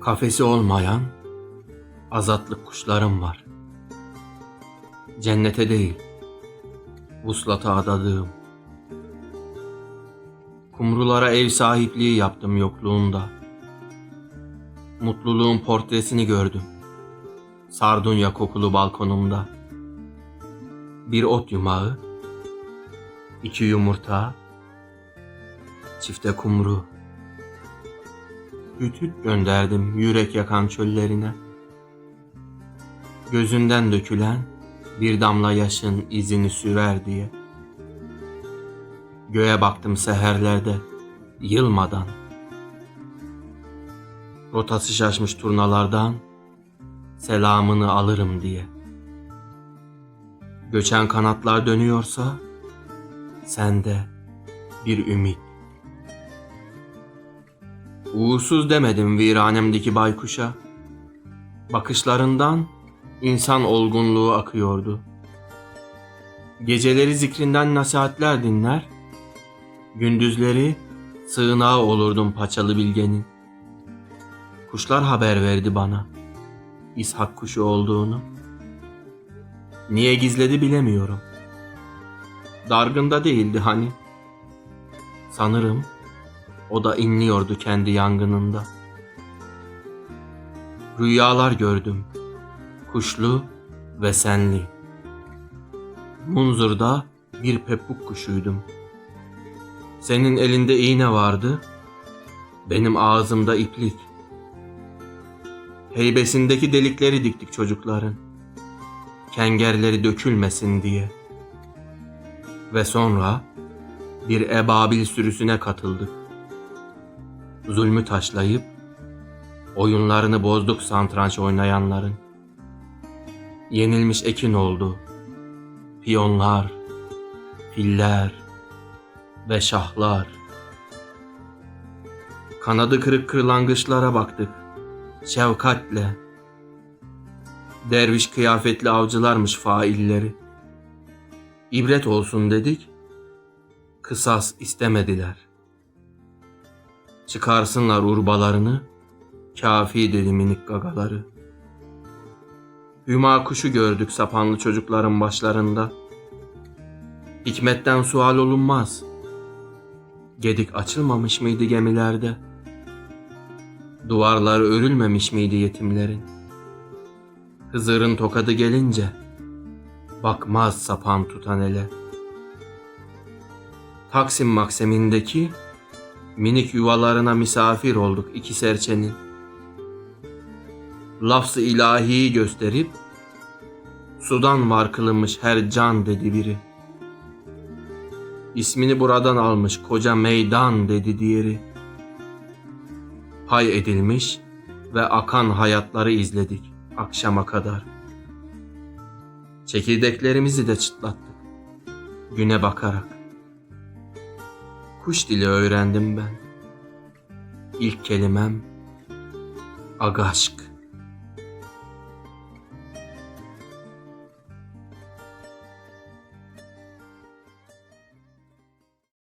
Kafesi olmayan azatlık kuşlarım var. Cennete değil, vuslata adadığım. Kumrulara ev sahipliği yaptım yokluğunda. Mutluluğun portresini gördüm. Sardunya kokulu balkonumda. Bir ot yumağı, iki yumurta, çifte kumru. Hüt gönderdim yürek yakan çöllerine. Gözünden dökülen bir damla yaşın izini sürer diye. Göğe baktım seherlerde yılmadan. Rotası şaşmış turnalardan selamını alırım diye. Göçen kanatlar dönüyorsa sende bir ümit. Uğursuz demedim viranemdeki baykuşa. Bakışlarından insan olgunluğu akıyordu. Geceleri zikrinden nasihatler dinler, gündüzleri sığınağı olurdum paçalı bilgenin. Kuşlar haber verdi bana İshak kuşu olduğunu. Niye gizledi bilemiyorum. Dargında değildi hani. Sanırım o da inliyordu kendi yangınında. Rüyalar gördüm. Kuşlu ve senli. Munzur'da bir pepuk kuşuydum. Senin elinde iğne vardı. Benim ağzımda iplik. Heybesindeki delikleri diktik çocukların. Kengerleri dökülmesin diye. Ve sonra bir ebabil sürüsüne katıldık zulmü taşlayıp oyunlarını bozduk santranç oynayanların. Yenilmiş ekin oldu. Piyonlar, filler ve şahlar. Kanadı kırık kırlangıçlara baktık. Şefkatle. Derviş kıyafetli avcılarmış failleri. İbret olsun dedik. Kısas istemediler.'' Çıkarsınlar urbalarını, kafi dedi minik gagaları. Hüma kuşu gördük sapanlı çocukların başlarında. Hikmetten sual olunmaz. Gedik açılmamış mıydı gemilerde? Duvarları örülmemiş miydi yetimlerin? Hızır'ın tokadı gelince bakmaz sapan tutan ele. Taksim maksemindeki Minik yuvalarına misafir olduk iki serçenin. Lafzı ilahiyi gösterip sudan var kılınmış her can dedi biri. İsmini buradan almış koca meydan dedi diğeri. Pay edilmiş ve akan hayatları izledik akşama kadar. Çekirdeklerimizi de çıtlattık güne bakarak. Kuş dili öğrendim ben. İlk kelimem agaşk.